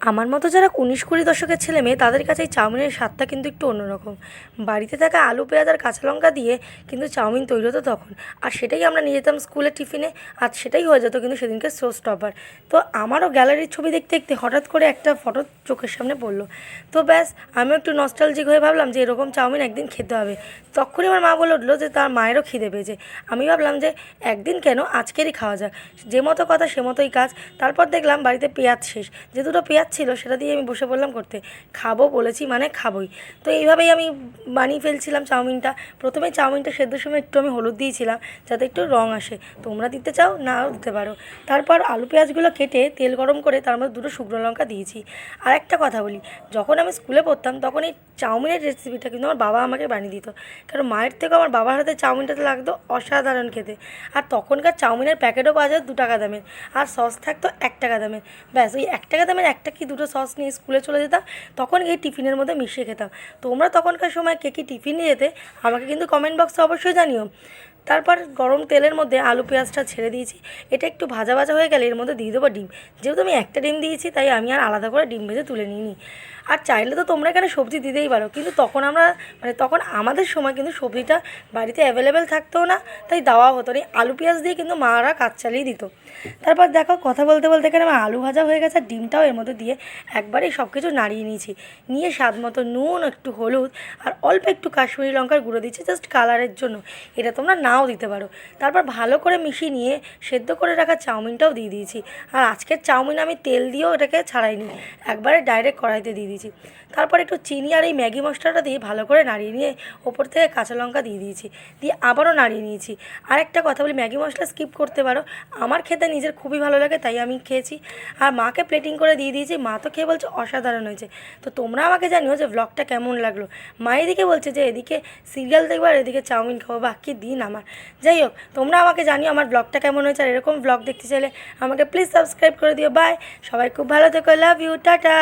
আমার মতো যারা উনিশ কুড়ি দশকের ছেলে মেয়ে, তাদের কাছে এই চাউমিনের স্বাদটা কিন্তু একটু অন্যরকম। বাড়িতে থাকা আলু, পেঁয়াজ আর কাঁচা লঙ্কা দিয়ে কিন্তু চাউমিন তৈরি হতো তখন। আর সেটাই আমরা নিয়ে যেতাম স্কুলের টিফিনে আর সেটাই হয়ে যেত কিন্তু সেদিনকে শো স্টপার তো আমারও গ্যালারির ছবি দেখতে দেখতে হঠাৎ করে একটা ফটো চোখের সামনে পড়ল। তো ব্যাস, আমিও একটু নস্টালজিক হয়ে ভাবলাম যে এরকম চাউমিন একদিন খেতে হবে। তখনই আমার মা বলে উঠল যে তার মায়েরও খিদে পেয়েছে। আমি ভাবলাম যে একদিন কেন আজকেরই খাওয়া যাক। যে মতো কথা সে মতোই কাজ। তারপর দেখলাম বাড়িতে পেঁয়াজ শেষ। যে দুটো পেঁয়াজ ছিল, সেটা দিয়ে আমি বসে পড়লাম করতে। খাব বলেছি মানে খাবোই। তো এইভাবেই আমি বানিয়ে ফেলছিলাম চাউমিনটা। প্রথমে চাউমিনটা সেদ্ধর সময় একটু আমি হলুদ দিয়েছিলাম, যাতে একটু রং আসে। তোমরা দিতে চাও, নাও দিতে পারো। তারপর আলু পেঁয়াজগুলো কেটে তেল গরম করে তার মধ্যে দুটো শুকনো লঙ্কা দিয়েছি। আর একটা কথা বলি, যখন আমি স্কুলে পড়তাম, তখন এই চাউমিনের রেসিপিটা কিন্তু আমার বাবা আমাকে বানিয়ে দিত। কারণ মায়ের থেকে আমার বাবার হাতে চাউমিনটাতে লাগতো অসাধারণ খেতে। আর তখনকার চাউমিনের প্যাকেটও পাওয়া যায় দু টাকা দামের। আর সস থাকতো এক টাকা দামের। ব্যাস, ওই এক টাকা দামের একটা কি দুটো সস নিয়ে স্কুলে চলে যেতাম, তখন এই টিফিনের মধ্যে মিশিয়ে খেতাম। তোমরা তখনকার সময় কে কী টিফিন যেতে, আমাকে কিন্তু কমেন্ট বক্সে অবশ্যই জানিও। তারপর গরম তেলের মধ্যে আলু পেঁয়াজটা ছেড়ে দিয়েছি। এটা একটু ভাজা ভাজা হয়ে গেলে এর মধ্যে দিয়ে দেবো ডিম। যেহেতু আমি একটা ডিম দিয়েছি, তাই আমি আর আলাদা করে ডিম ভেজে তুলে নিইনি। আর চাইলে তো তোমরা এখানে সবজি দিতেই পারো, কিন্তু তখন আমরা মানে তখন আমাদের সময় কিন্তু সবজিটা বাড়িতে অ্যাভেলেবেল থাকতো না, তাই দেওয়া হতো না। আলু পেঁয়াজ দিয়ে কিন্তু মারা কাজ চালিয়ে দিত। তারপর দেখো, কথা বলতে বলতে এখানে আমার আলু ভাজা হয়ে গেছে, আর ডিমটাও এর মধ্যে দিয়ে একবারেই সব কিছু নাড়িয়ে নিয়েছি। নিয়ে স্বাদ মতো নুন, একটু হলুদ, আর অল্প একটু কাশ্মীরি লঙ্কার গুঁড়ো দিচ্ছি জাস্ট কালারের জন্য। এটা তোমরা নাও দিতে পারো। তারপর ভালো করে মিশিয়ে নিয়ে সেদ্ধ করে রাখা চাউমিনটাও দিয়ে দিয়েছি। আর আজকের চাউমিন আমি তেল দিয়েও এটাকে ছাড়াইনি, একবারে ডাইরেক্ট কড়াইতে দিয়ে দিয়েছি। তারপর একটু চিনি আর এই ম্যাগি মশলাটা দিয়ে ভালো করে নাড়িয়ে নিয়ে ওপর থেকে কাঁচা লঙ্কা দিয়ে দিয়েছি। দিয়ে আবারও নাড়িয়ে নিয়েছি। আর একটা কথা বলি, ম্যাগি মশলা স্কিপ করতে পারো। আমার খেতে নিজের খুবই ভালো লাগে, তাই আমি খেয়েছি। আর মাকে প্লেটিং করে দিয়ে দিয়েছি, মা তো খেয়ে বলছে অসাধারণ হয়েছে। তো তোমরা আমাকে জানিও যে ব্লগটা কেমন লাগল। মা এদিকে বলছে যে, এদিকে সিরিয়াল দেখব আর এদিকে চাউমিন খাব বা কী দিন আমার। যাই হোক, তোমরা আমাকে জানিও আমার ব্লগটা কেমন হয়েছে, আর এরকম ব্লগ দেখতে চাইলে আমাকে প্লিজ সাবস্ক্রাইব করে দিও। বাই সবাই খুব ভালো থেকো। Love you tata